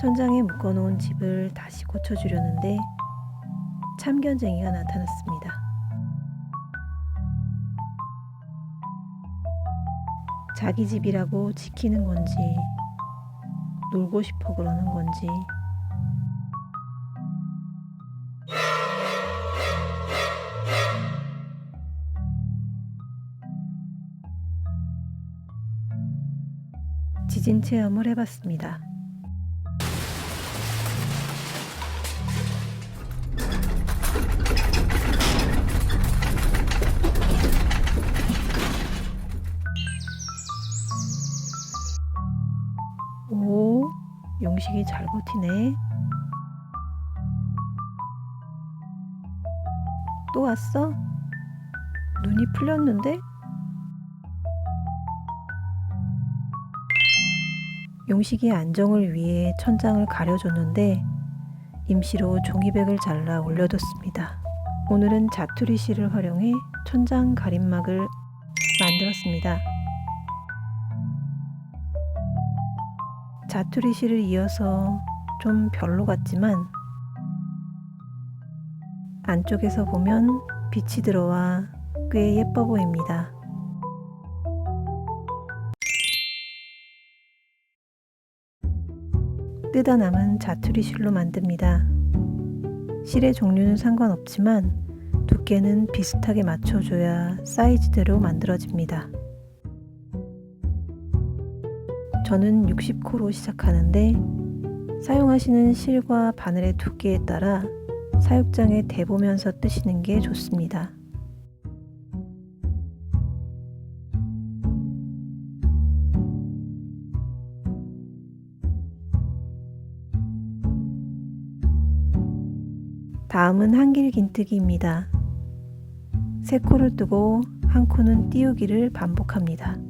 천장에 묶어놓은 집을 다시 고쳐주려는데 참견쟁이가 나타났습니다. 자기 집이라고 지키는 건지 놀고 싶어 그러는 건지 지진 체험을 해봤습니다. 오, 용식이 잘 버티네. 또 왔어? 눈이 풀렸는데? 용식이 안정을 위해 천장을 가려줬는데 임시로 종이백을 잘라 올려뒀습니다. 오늘은 자투리 실을 활용해 천장 가림막을 만들었습니다. 자투리 실을 이어서 좀 별로 같지만 안쪽에서 보면 빛이 들어와 꽤 예뻐 보입니다. 뜯어 남은 자투리 실로 만듭니다. 실의 종류는 상관없지만 두께는 비슷하게 맞춰줘야 사이즈대로 만들어집니다. 저는 60코로 시작하는데 사용하시는 실과 바늘의 두께에 따라 사육장에 대보면서 뜨시는 게 좋습니다. 다음은 한길 긴뜨기입니다. 세 코를 뜨고 한 코는 띄우기를 반복합니다.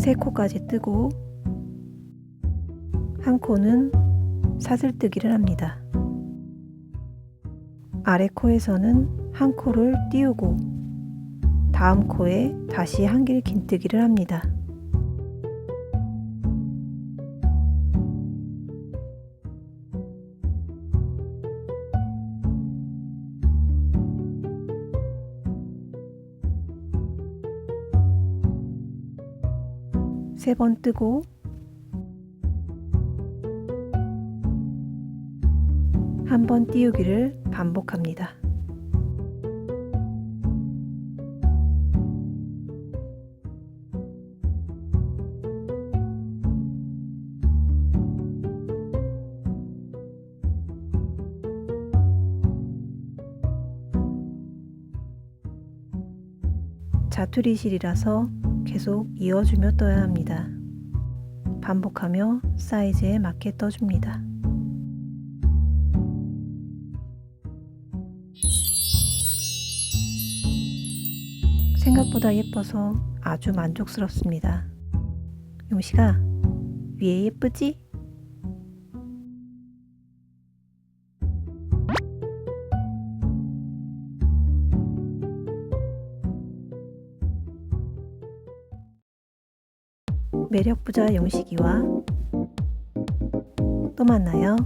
세 코까지 뜨고 한 코는 사슬뜨기를 합니다. 아래 코에서는 한 코를 띄우고 다음 코에 다시 한길 긴뜨기를 합니다. 세 번 뜨고 한 번 띄우기를 반복합니다. 자투리실이라서 계속 이어주며 떠야 합니다. 반복하며 사이즈에 맞게 떠줍니다. 생각보다 예뻐서 아주 만족스럽습니다. 용식아, 위에 예쁘지? 매력부자 용식이와 또 만나요.